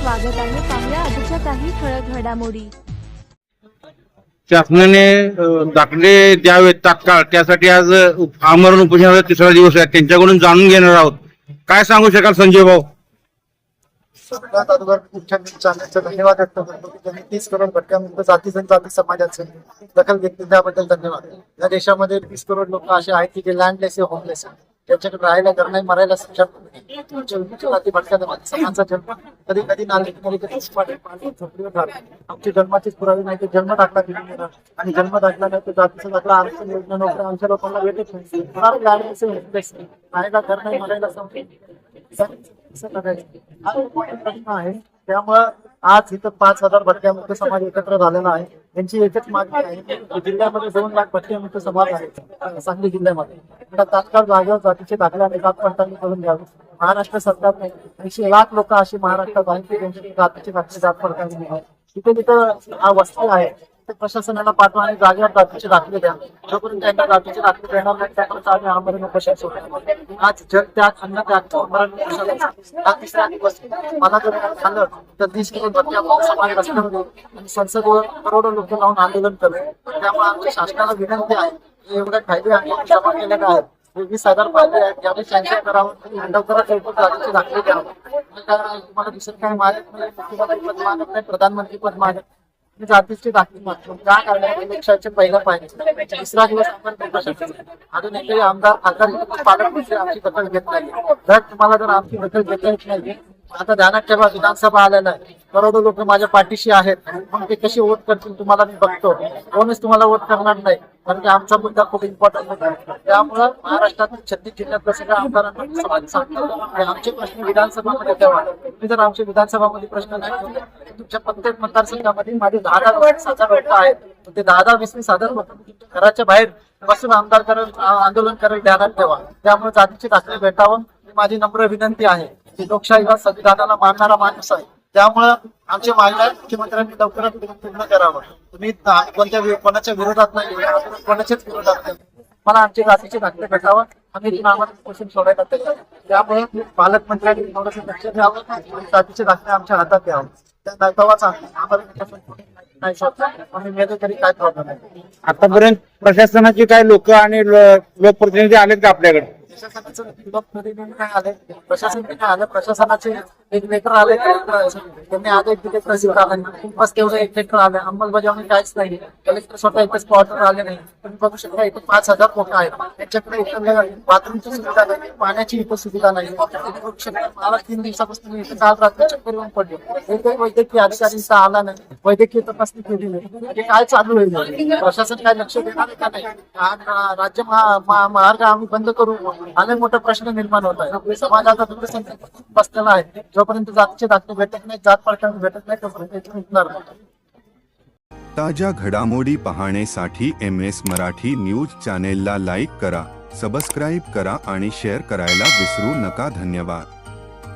स्वागत आहे पाहुया आजच्या काही ठळक घडामोडी. शासनाने दाखले द्यावेत तात्काळ त्यासाठी आज आमरण उपोषणाचा तिसरा दिवस आहे. त्यांच्याकडून जाणून घेणार आहोत. काय सांगू शकाल संजय भाऊ? सगळ्यात अगोदर मुख्यमंत्री चॅनलचे धन्यवाद व्यक्त करतो की त्यांनी तीस करोड भटक्यामुक्त जाती जनजाती समाजाचे दखल घेतली त्याबद्दल धन्यवाद. या देशामध्ये तीस करोड लोक असे आहेत की जे लँडलेस आहे होमलेस आहे. त्यांच्याकडे राहायला घर नाही. मरायला भटक्या समाजाचा जन्म कधी कधी. आमची जन्माचीच पुरावे नाही तर जन्म दाखला दिली आणि जन्म दाखला नाही तर जातीचा दाखला आरक्षण योजना नोकऱ्या आमच्या लोकांना भेटत नाही. राहायला घर नाही. मरायला संपली प्रश्न आहे. त्यामुळं आज इथं पाच हजार भटक्यामुक्त समाज एकत्र झालेला आहे. त्यांची एकच मागणी आहे की जिल्ह्यामध्ये दोन लाख भटक्यामुक्त समाज आहे. सांगली जिल्ह्यामध्ये. आता तात्काळ जागेवर जातीचे दाखले आणि जात पडताळणी करून घ्यावी. महाराष्ट्र सरकारने ऐंशी लाख लोक अशी महाराष्ट्रात आहेत की त्यांची जातीची दाखले जात पडताळणी आहे. तिथे तिथं हा वस्ती आहे. ते प्रशासनाला पाठवा आणि जागेवर जातीचे दाखले द्या. जोपर्यंत त्यांना जातीचे दाखले देणार नाही त्यापर्यंत आम्ही आमरण उपोषण सोडणार आज जग त्याग अन्न त्याग आमरण हा तिसरा दिवस मला जर काय झालं तर तीस किलो समाज रस्त्यामध्ये येईल आणि संसदेवर करोडो लोक लावून आंदोलन करेल त्यामुळे आमच्या शासनाला विनंती आहे एवढ्या फायदे आम्ही केलेले आहेत? वीस हजार पाहिजे आहेत. ज्यावेळी सँक्शन करावं हँडल करत जातीचे दाखले द्यावं तुम्हाला दुसरं काही मागत नाही मुख्यमंत्री पद मागत नाही प्रधानमंत्री पद मागत नाही. जातीची दाखले मागतो त्या कारणाने इलेक्शनचे पहिला पाहिजे तिसरा दिवस आपण प्रशासनाचा. अजून एकही आमदार खासदार पालकमंत्री आमची दखल घेत नाही. जर तुम्हाला जर आमची दखल घेता येत नाही आता ध्यानात ठेवा विधानसभा आलेला आहे करोडो लोक माझ्या पाठीशी आहेत. मग ते कशी वोट करतील तुम्हाला मी बघतो. कोणीच तुम्हाला वोट करणार नाही. कारण की आमचा मुद्दा खूप इम्पॉर्टंट आहे त्यामुळं महाराष्ट्रात छत्तीस जिल्ह्यातल्या सगळ्या आमदारांना समाज सांगतो. आमचे प्रश्न विधानसभामध्ये ठेवा. तुम्ही जर आमचे विधानसभामध्ये प्रश्न नाही ठेवले तुमच्या प्रत्येक मतदारसंघामध्ये माझे दहा दहा वीस होत आहेत. ते दहा दहा वीस वीस सादर होतात. घराच्या बाहेर बसून आमदार करेल आंदोलन करेल ध्यानात ठेवा. त्यामुळे जातीचे दाखले भेटावं. ही माझी नम्र विनंती आहे. लोकशाहीला संविधानाला मानणारा माणूस आहे. त्यामुळं आमच्या आहे मुख्यमंत्र्यांनी लवकरात लवकर पूर्ण करावं. तुम्ही कोणत्या कोणाच्या विरोधात नाही कोणाच्याच विरोधात नाही. मला आमचे जातीचे दाखले भेटावं. आम्ही इथून आम्हाला क्वेश्चन सोडायला त्यामुळे पालकमंत्र्यांनी थोडंसं लक्ष द्यावं आणि जातीचे दाखले आमच्या हातात द्यावं. त्या दाखवाच आम्हाला नाही तरी काय प्रॉब्लेम नाही. आतापर्यंत प्रशासनाचे काय लोक आणि लोकप्रतिनिधी आलेत का आपल्याकडे? प्रशासनाचं काय आले प्रशासन काय आलं प्रशासनाचे एक लेटर आले आता एक आदेश दिले आला नाही बस केवढं एक लेटर आलं. अंमलबजावणी काहीच नाही कलेक्टर स्वतः एकच क्वार्टर आले नाही. तुम्ही बघू शकता इथं पाच हजार लोक आहेत. त्यांच्याकडे इथं बाथरूमची सुविधा नाही. पाण्याची इथं सुविधा नाही. बघू शकता मला तीन दिवसापासून मी इथे काल रात्री चक्कर येऊन पडले. एकही वैद्यकीय अधिकारी इथं आला नाही. वैद्यकीय तपासणी केली नाही. हे काय चालू होईल प्रशासन काय लक्ष देणार आहे का नाही? राज्य मार्ग आम्ही बंद करू. अनेक मोठा प्रश्न निर्माण होत आहे समाजाचा दूरसंचार बसलेला आहे. जोपर्यंत जातीचे दाखले भेटत नाही जात पडताळणी भेटत नाही तोपर्यंत इथून उठणार नाही. ताज्या घडामोडी पाहण्यासाठी एम एस मराठी न्यूज चॅनेलला लाईक करा सबस्क्राईब करा आणि शेअर करायला विसरू नका. धन्यवाद.